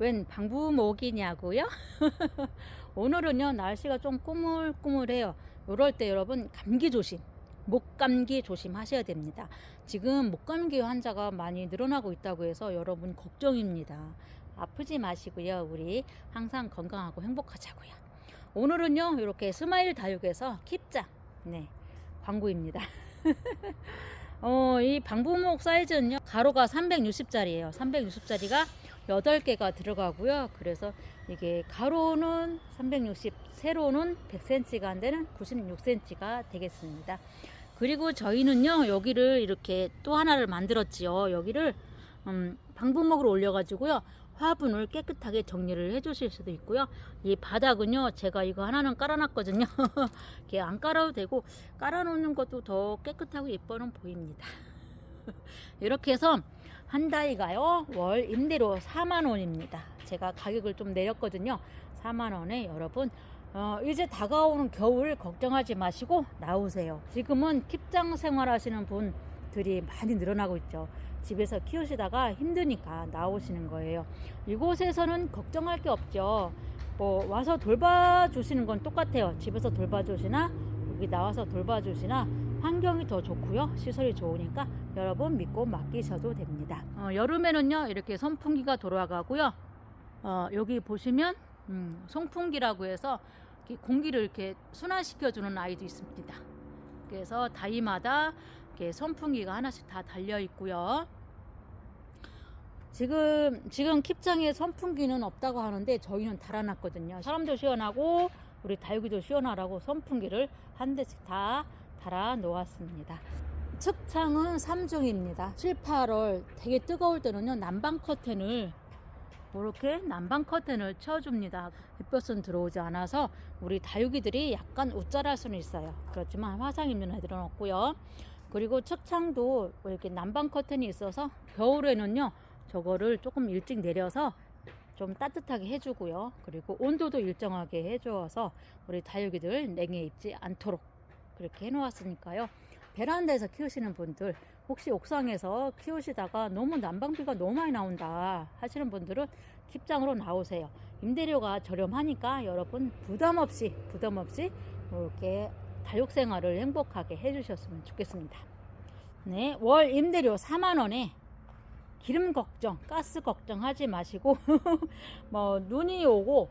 웬 방부목이냐고요? 오늘은요 날씨가 좀 꾸물꾸물해요. 이럴 때 여러분 감기 조심, 목감기 조심하셔야 됩니다. 지금 목감기 환자가 많이 늘어나고 있다고 해서 여러분 걱정입니다. 아프지 마시고요. 우리 항상 건강하고 행복하자고요. 오늘은요 이렇게 스마일 다육에서 킵장 네 광고입니다. 어, 이 방부목 사이즈는요 가로가 360짜리예요. 360짜리가 8개가 들어가고요. 그래서 이게 가로는 360, 세로는 100cm가 안 되는 96cm가 되겠습니다. 그리고 저희는요 여기를 이렇게 또 하나를 만들었지요. 여기를 음, 방부목으로 올려가지고요 화분을 깨끗하게 정리를 해 주실 수도 있고요. 이 바닥은요 제가 이거 하나는 깔아놨거든요. 이게 안 깔아도 되고 깔아놓는 것도 더 깨끗하고 예뻐는 보입니다. 이렇게 해서 한 달가요 월 임대료 4만 원입니다. 제가 가격을 좀 내렸거든요. 4만 원에 여러분 어, 이제 다가오는 겨울 걱정하지 마시고 나오세요. 지금은 킵장 생활하시는 분들이 많이 늘어나고 있죠. 집에서 키우시다가 힘드니까 나오시는 거예요. 이곳에서는 걱정할 게 없죠. 뭐 와서 돌봐주시는 건 똑같아요. 집에서 돌봐주시나 여기 나와서 돌봐주시나 환경이 더 좋고요. 시설이 좋으니까 여러분 믿고 맡기셔도 됩니다. 어, 여름에는요 이렇게 선풍기가 돌아가고요. 어, 여기 보시면 음, 송풍기라고 해서 이렇게 공기를 이렇게 순환시켜주는 아이도 있습니다. 그래서 다이마다 이렇게 선풍기가 하나씩 다 달려 있고요. 지금 지금 킵장에 선풍기는 없다고 하는데 저희는 달아놨거든요. 사람도 시원하고 우리 다육이도 시원하라고 선풍기를 한 대씩 다 달아 놓았습니다. 측창은 3중입니다. 7, 8월 되게 뜨거울 때는요 난방 커튼을 이렇게 난방 커튼을 쳐줍니다. 햇볕은 들어오지 않아서 우리 다육이들이 약간 웃자랄 수는 있어요. 그렇지만 화상 입는 애들은 없고요. 그리고 측창도 이렇게 난방 커튼이 있어서 겨울에는요 저거를 조금 일찍 내려서 좀 따뜻하게 해주고요. 그리고 온도도 일정하게 해주어서 우리 다육이들 냉해 입지 않도록 그렇게 해놓았으니까요. 베란다에서 키우시는 분들 혹시 옥상에서 키우시다가 너무 난방비가 너무 많이 나온다 하시는 분들은 킵장으로 나오세요. 임대료가 저렴하니까 여러분 부담 없이 부담 없이 이렇게 다육 생활을 행복하게 해주셨으면 좋겠습니다. 네, 월 임대료 4만 원에 기름 걱정, 가스 걱정하지 마시고 뭐 눈이 오고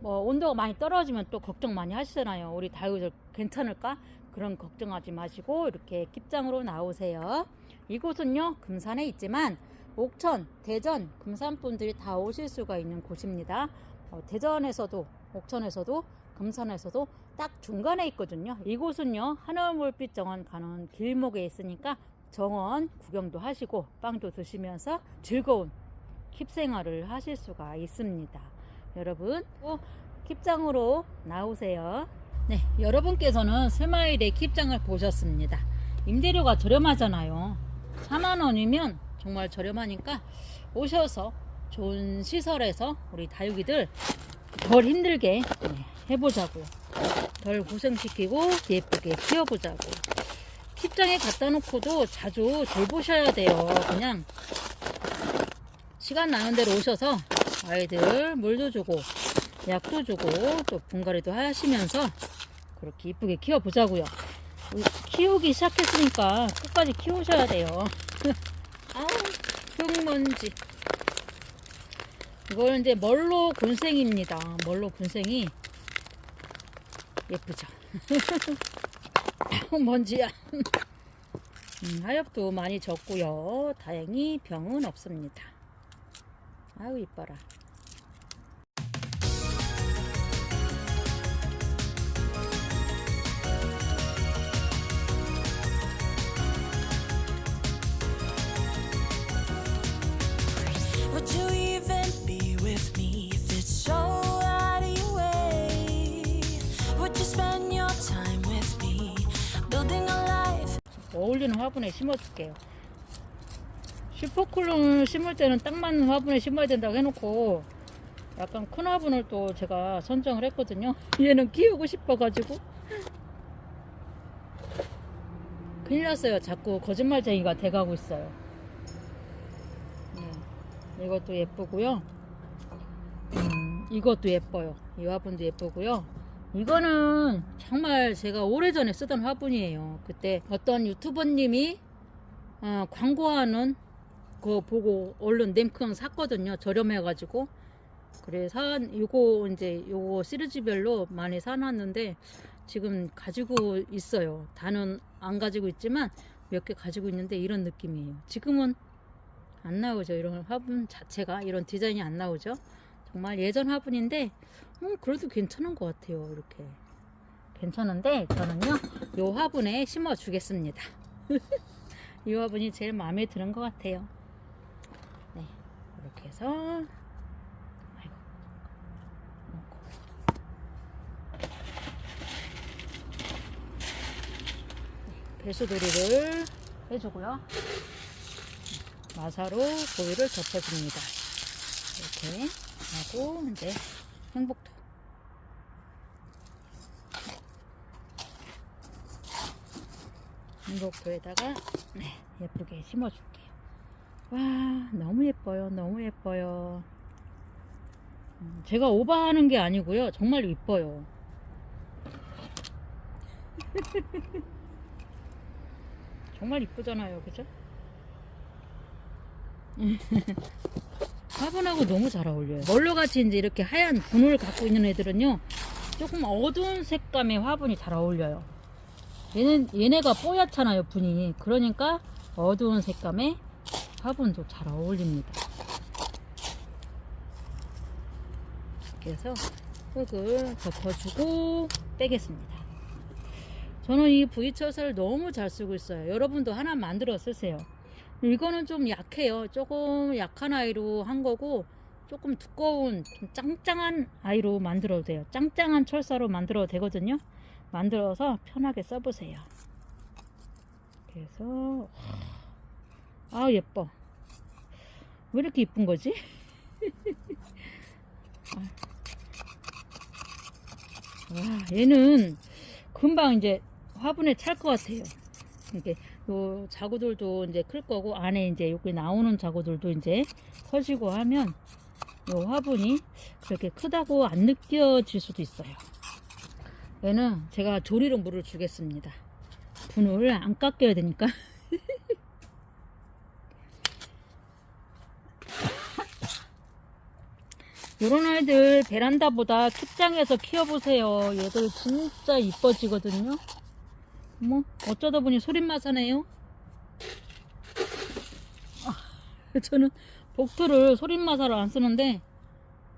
뭐 온도가 많이 떨어지면 또 걱정 많이 하시잖아요. 우리 다육이들 괜찮을까? 그런 걱정하지 마시고 이렇게 깁장으로 나오세요. 이곳은요 금산에 있지만 옥천, 대전, 금산 분들이 다 오실 수가 있는 곳입니다. 어, 대전에서도 옥천에서도 금산에서도 딱 중간에 있거든요. 이곳은요 하늘물빛 정원 가는 길목에 있으니까 정원 구경도 하시고 빵도 드시면서 즐거운 킵 생활을 하실 수가 있습니다. 여러분 꼭 킵장으로 나오세요. 네, 여러분께서는 스마일의 킵장을 보셨습니다. 임대료가 저렴하잖아요. 4만 원이면 정말 저렴하니까 오셔서 좋은 시설에서 우리 다육이들 덜 힘들게 네, 해보자고요. 덜 고생시키고 예쁘게 키워보자고. 킵장에 갖다 놓고도 자주 돌보셔야 돼요. 그냥 시간 나는 대로 오셔서 아이들 물도 주고 약도 주고 또 분갈이도 하시면서 그렇게 이쁘게 키워보자고요. 키우기 시작했으니까 끝까지 키우셔야 돼요. 아우 흙먼지. 이거는 이제 멀로 곤생입니다. 멀로 곤생이 예쁘죠. 먼지야. 음, 하엽도 많이 졌고요. 다행히 병은 없습니다. 아우 이뻐라. 어울리는 화분에 심어줄게요. 슈퍼쿨론을 심을 때는 딱 맞는 화분에 심어야 된다고 해놓고 약간 큰 화분을 또 제가 선정을 했거든요. 얘는 키우고 싶어가지고 큰일 났어요. 자꾸 거짓말쟁이가 돼가고 있어요. 네, 이것도 예쁘고요. 이것도 예뻐요. 이 화분도 예쁘고요. 이거는 정말 제가 오래전에 쓰던 화분이에요. 그때 어떤 유튜버님이 어, 광고하는 거 보고 얼른 냄크형 샀거든요. 저렴해가지고. 그래서 요거 이제 요거 시리즈별로 많이 사놨는데 지금 가지고 있어요. 다는 안 가지고 있지만 몇 개 가지고 있는데 이런 느낌이에요. 지금은 안 나오죠. 이런 화분 자체가 이런 디자인이 안 나오죠. 정말 예전 화분인데 음, 그래도 괜찮은 것 같아요. 이렇게 괜찮은데 저는요 요 화분에 심어 주겠습니다. 이 화분이 제일 마음에 드는 것 같아요. 네 이렇게 해서. 네, 배수돌이를 해주고요. 마사로 고위를 덮어줍니다. 이렇게 하고 이제 행복토 행복토에다가 네, 예쁘게 심어줄게요. 와 너무 예뻐요. 너무 예뻐요. 음, 제가 오버하는 게 아니고요. 정말 이뻐요. 정말 이쁘잖아요. 그죠? 화분하고 너무 잘 어울려요. 멀로같이 이제 이렇게 하얀 분을 갖고 있는 애들은요, 조금 어두운 색감의 화분이 잘 어울려요. 얘는, 얘네가 뽀얗잖아요, 분이. 그러니까 어두운 색감의 화분도 잘 어울립니다. 그래서 흙을 덮어주고 빼겠습니다. 저는 이 V처사를 너무 잘 쓰고 있어요. 여러분도 하나 만들어 쓰세요. 이거는 좀 약해요. 조금 약한 아이로 한 거고 조금 두꺼운 좀 짱짱한 아이로 만들어도 돼요. 짱짱한 철사로 만들어도 되거든요. 만들어서 편하게 써보세요. 그래서 아 예뻐. 왜 이렇게 이쁜 거지? 와 얘는 금방 이제 화분에 찰 것 같아요. 이게 요 자구들도 이제 클 거고 안에 이제 여기 나오는 자구들도 이제 커지고 하면 요 화분이 그렇게 크다고 안 느껴질 수도 있어요. 얘는 제가 조리로 물을 주겠습니다. 분을 안 깎여야 되니까. 요런 아이들 베란다보다 kit장에서 키워보세요. 얘들 진짜 이뻐지거든요. 뭐 어쩌다 보니 소린맛 하네요. 아, 저는 복토를 소린마사를 안 쓰는데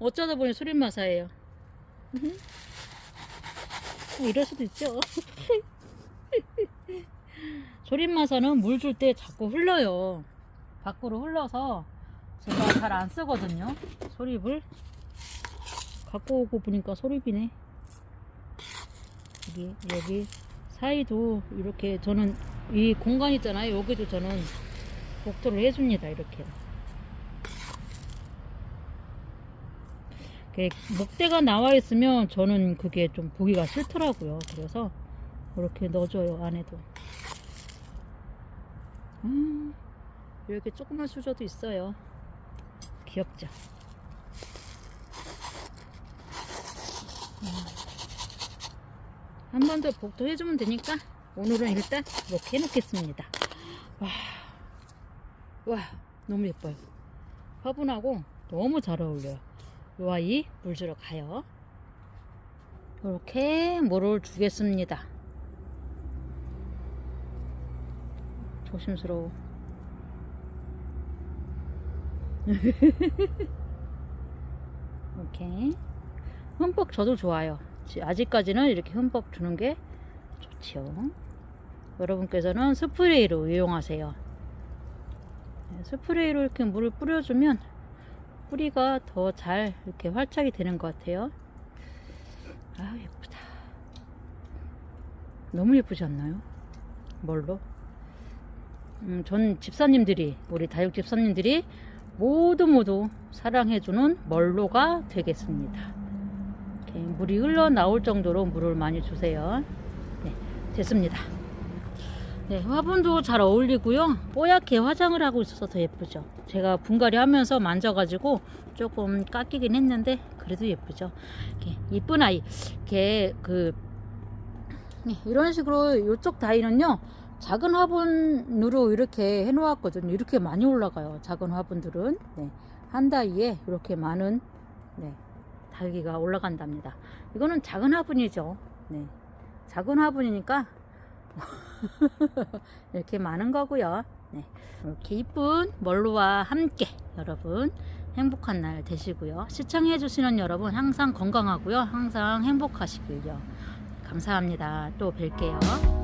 어쩌다 보니 소린마사예요. 음. 뭐 이럴 수도 있죠. 소린마사는 물 줄 때 자꾸 흘러요. 밖으로 흘러서 제가 잘 안 쓰거든요. 소립을 갖고 오고 보니까 소립이네. 여기 여기 사이도 이렇게 저는 이 공간 있잖아요. 여기도 저는 복도를 해줍니다. 이렇게. 이렇게 목대가 나와 있으면 저는 그게 좀 보기가 싫더라고요. 그래서 이렇게 넣어줘요. 안에도. 음, 이렇게 조그만 수저도 있어요. 귀엽죠? 한번 더 복도 해주면 되니까 오늘은 일단 이렇게 해놓겠습니다. 와, 와 너무 예뻐요. 화분하고 너무 잘 어울려요. 요 아이 물 주러 가요. 이렇게 물을 주겠습니다. 조심스러워. 이렇게 흠뻑 줘도 좋아요. 지- 아직까지는 이렇게 흠뻑 주는 게 좋지요. 여러분께서는 스프레이로 이용하세요. 네, 스프레이로 이렇게 물을 뿌려주면 뿌리가 더 잘 이렇게 활착이 되는 것 같아요. 아 예쁘다. 너무 예쁘지 않나요? 뭘로? 음, 전 집사님들이 우리 다육 집사님들이 모두 모두 사랑해주는 멀로가 되겠습니다. 물이 흘러 나올 정도로 물을 많이 주세요. 네, 됐습니다. 네, 화분도 잘 어울리고요. 뽀얗게 화장을 하고 있어서 더 예쁘죠. 제가 분갈이 하면서 만져가지고 조금 깎이긴 했는데 그래도 예쁘죠. 이렇게 이쁜 아이. 이렇게 그 네, 이런 식으로 이쪽 다이는요. 작은 화분으로 이렇게 해놓았거든요. 이렇게 많이 올라가요. 작은 화분들은 네, 한 다이에 이렇게 많은 네, 달기가 올라간답니다. 이거는 작은 화분이죠. 네, 작은 화분이니까 이렇게 많은 거고요. 네, 이렇게 이쁜 멀루와 함께 여러분 행복한 날 되시고요. 시청해 주시는 여러분 항상 건강하고요. 항상 행복하시길요. 감사합니다. 또 뵐게요.